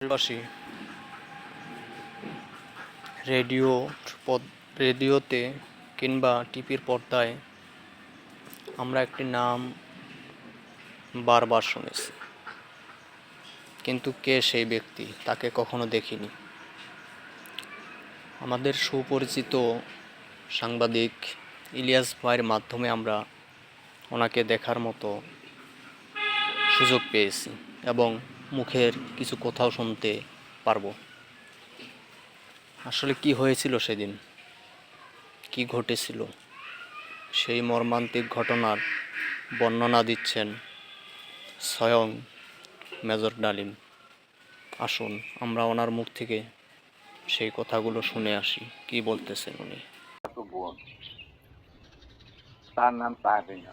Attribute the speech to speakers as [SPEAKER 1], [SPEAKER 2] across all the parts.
[SPEAKER 1] পাশাপাশি রেডিও পদ- রেডিওতে কিংবা টিভির পর্দায় আমরা একটি নাম বারবার শুনেছি। কিন্তু কে সেই ব্যক্তি, তাকে কখনো দেখিনি। আমাদের সুপরিচিত সাংবাদিক ইলিয়াস ভাইয়ের মাধ্যমে আমরা ওনাকে দেখার মতো সুযোগ পেয়েছি এবং মুখের কিছু কথাও শুনতে পারব। আসলে কি হয়েছিল সেদিন? কি ঘটেছিল? সেই মর্মান্তিক ঘটনার বর্ণনা দিচ্ছেন স্বয়ং মেজর ডালিম। আসুন, আমরা ওনার মুখ থেকে সেই কথাগুলো শুনে আসি। কি বলতেছেন উনি?
[SPEAKER 2] তার নাম তাহরিনা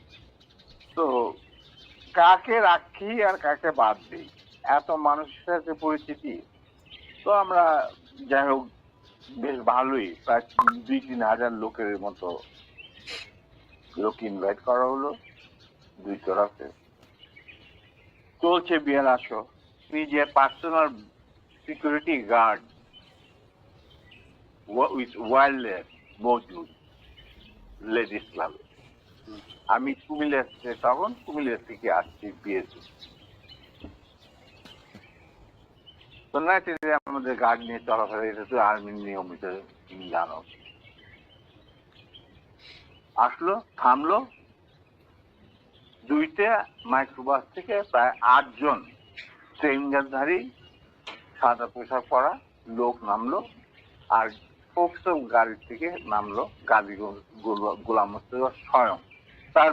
[SPEAKER 2] তো কাকে রাখি আর কাকে বাদ দিই? এত মানুষের সাথে পরিচিতি, তো আমরা যাই হোক, বেশ ভালোই। প্রায় দুই তিন হাজার লোকের মতো লোক ইনভাইট করা হলো, দুই তরফে চলছে বিয়ের আসো নিজের personal security guard with wireless মজুদ লেডিস ক্লাবে আমি কুমিল্লা তখন কুমিল্লা থেকে আসছি, বিয়েতে? তো আমাদের গার্ড নিয়ে চলাফেরা এটা তো আর্মির নিয়মিত তুমি জানো। আসলো, থামলো, দুইটা মাইক্রোবাস থেকে প্রায় আটজন ট্রেন ট্রেনধারী সাদা পোশাক পরা লোক নামলো, আর ফোকসো গাড়ি থেকে নামলো গাজী গো- গোলাম মোস্তফা স্বয়ং। তার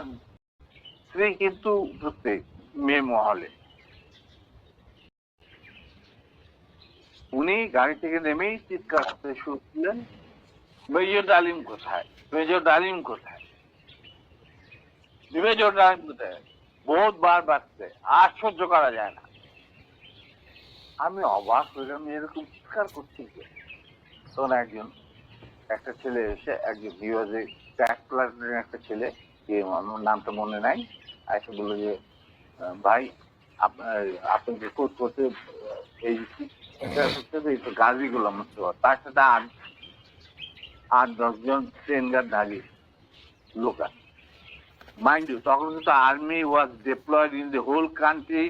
[SPEAKER 2] স্ত্রী কিন্তু উপস্থিত মেয়ে মহলে। উনি গাড়ি থেকে নেমেই চিৎকার করতে শুরু করলেন, মেজর ডালিম কোথায়? মেজর ডালিম কোথায়? মেজর ডালিম কোথায়? বহুত বার বাড়ছে আর সহ্য করা যায় না। আমি অবাক হইলাম এরকম চিৎকার করছি? তখন একজন, একটা ছেলে এসে, একজন বিভাগে ট্যাক প্লাটুনের একটা ছেলে যে আমার নামটা মনে নাই। এসে বলল যে ভাই আপনার আপনাকে কোর্ট করতে এই যে তো গাড়ি গোলাম মোস্তফা। তার সাথে আট আট দশজন ট্রেন গার্ড দাঁড়িয়ে লোক আছে। মাইন্ড ইউ তখন কিন্তু army was deployed in the whole country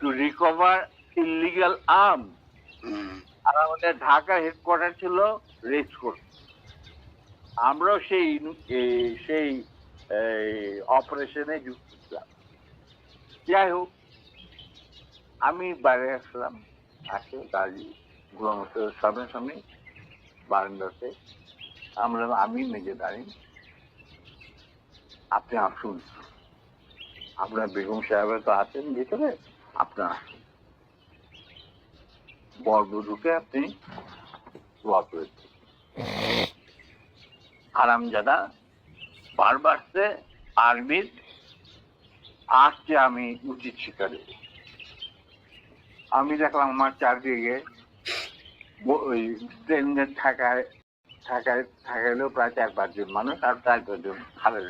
[SPEAKER 2] to recover illegal arm আর আমাদের ঢাকা হেডকোয়ার্টার ছিল রেস কোর্ট আমরাও সেই এ, সেই অপারেশনে যুক্ত ছিলাম যাই হোক আমি বাইরে আসলাম আসে গাড়ি গুণমত সামনে সামনে বারান্দাতে আমরা আমি নিজে দাঁড়িয়ে আপনি আসুন আপনার বেগম সাহেব তো আছেন ভিতরে আপনার আসুন বরবধূকে আপনি। হারামজাদা বারবার সে আর্মির আসছে আমি উচিত শিকারে আমি দেখলাম আমার চারদিকে ওই ট্রেনের থাকায় থাকায় থাকাইলেও প্রায় চার পাঁচজন মানুষ আর চার পাঁচজন খালের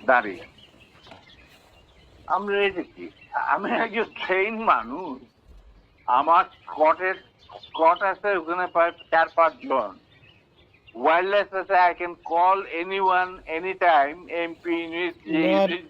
[SPEAKER 2] দাঁড়িয়ে। আমরা এই দেখি আমি একজন ট্রেন মানুষ। আমার স্কটের স্কট আছে ওখানে প্রায় চার পাঁচ wireless I can call anyone, anytime, MP,
[SPEAKER 3] unit,